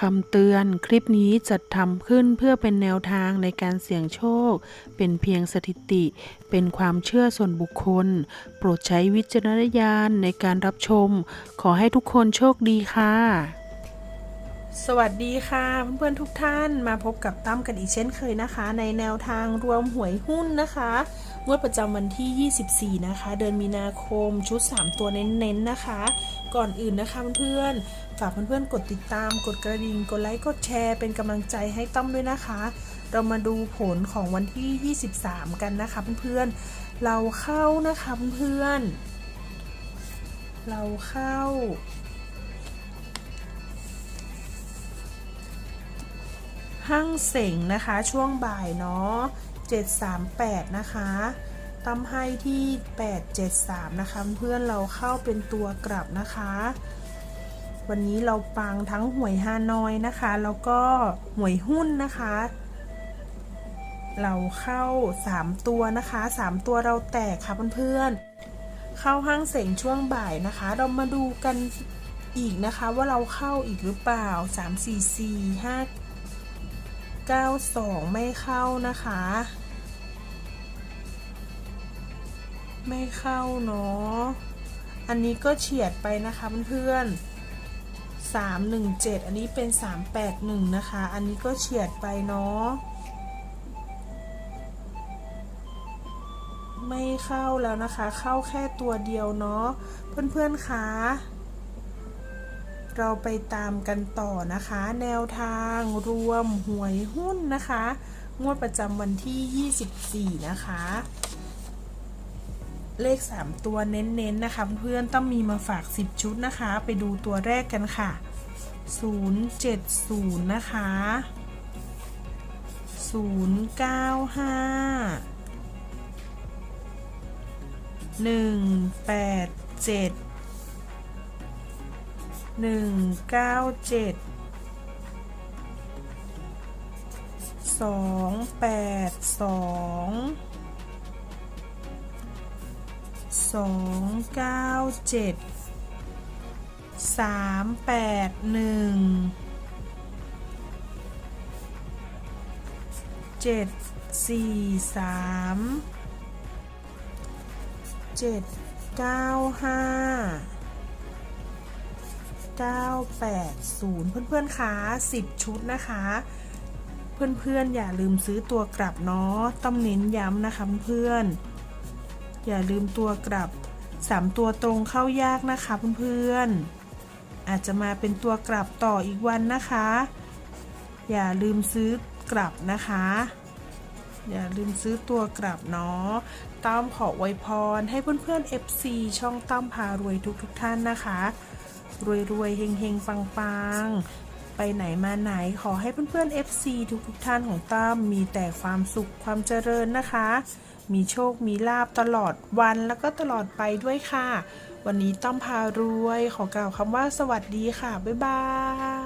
คำเตือนคลิปนี้จัดทำขึ้นเพื่อเป็นแนวทางในการเสี่ยงโชค เป็นเพียงสถิติ เป็นความเชื่อส่วนบุคคล โปรดใช้วิจารณญาณในการรับชม ขอให้ทุกคนโชคดีค่ะ สวัสดีค่ะ เพื่อนๆทุกท่านมาพบกับตั้มกันอีกเช่นเคยนะคะ ในแนวทางรวมหวยหุ้นนะคะงวดประจำวันที่ 24 นะคะ เดือนมีนาคมชุด 3 ตัวเน้นๆนะคะ ก่อนอื่นนะคะเพื่อนๆ ฝากเพื่อนๆ กดติดตาม กดกระดิ่ง กดไลค์ กดแชร์ เป็นกำลังใจให้ต้อมด้วยนะคะ เรามาดูผลของวันที่ 23 กันนะคะเพื่อนๆ เราเข้านะคะเพื่อนๆ เราเข้า ห้างเสงนะคะช่วงบ่ายเนาะ738 นะคะ ตำให้ที่ 873 นะคะ เพื่อนเราเข้าเป็นตัวกลับนะคะ วันนี้เราปังทั้งหวยฮานอยนะคะ แล้วก็หวยหุ้นนะคะ เราเข้า 3 ตัวนะคะ 3 ตัวเราแตกค่ะเพื่อนๆ เข้าห้างเสงช่วงบ่ายนะคะ เรามาดูกันอีกนะคะว่าเราเข้าอีกหรือเปล่า 3 4 4 5 92 ไม่เข้านะคะ ไม่เข้าเนาะ อันนี้ก็เฉียดไปนะคะเพื่อนๆ317 อันนี้เป็น 381 นะคะ อันนี้ก็เฉียดไปเนาะ ไม่เข้าแล้วนะคะ เข้าแค่ตัวเดียวเนาะ เพื่อนๆคะเราไปตามกันต่อนะคะ แนวทางรวมหวยหุ้นนะคะ งวดประจำวันที่ 24 นะคะ เลข 3 ตัวเน้นๆนะคะ เพื่อนต้องมีมาฝาก 10 ชุดนะคะ ไปดูตัวแรกกันค่ะ 070 นะคะ 095 187หนึ่งเก้าเจ็ด สองเก้าเจ็ดสามแปดหนึ่งเจ็ดสี่สามเจ็ดเก้าห้า980เพื่อนๆคะ10ชุดนะคะ เพื่อนๆ อย่าลืมซื้อตัวกลับเนาะต้องเน้นย้ำนะคะเพื่อนๆ อย่าลืมตัวกลับ 3 ตัวตรงเข้ายากนะคะเพื่อนๆอาจจะมาเป็นตัวกลับต่ออีกวันนะคะ อย่าลืมซื้อกลับนะคะ อย่าลืมซื้อตัวกลับเนาะต้อมขออวพรให้เพื่อนๆ FC ช่องต้อมพารวยทุกๆทท่านนะคะรวยรวยเฮงเฮงปังปัง ไปไหนมาไหนขอให้เพื่อนๆ FC ทุกทุกท่านของตั้มมีแต่ความสุขความเจริญนะคะ มีโชคมีลาบตลอดวันแล้วก็ตลอดไปด้วยค่ะ วันนี้ต้อมพารวยขอกล่าวคำว่าสวัสดีค่ะ บ๊ายบาย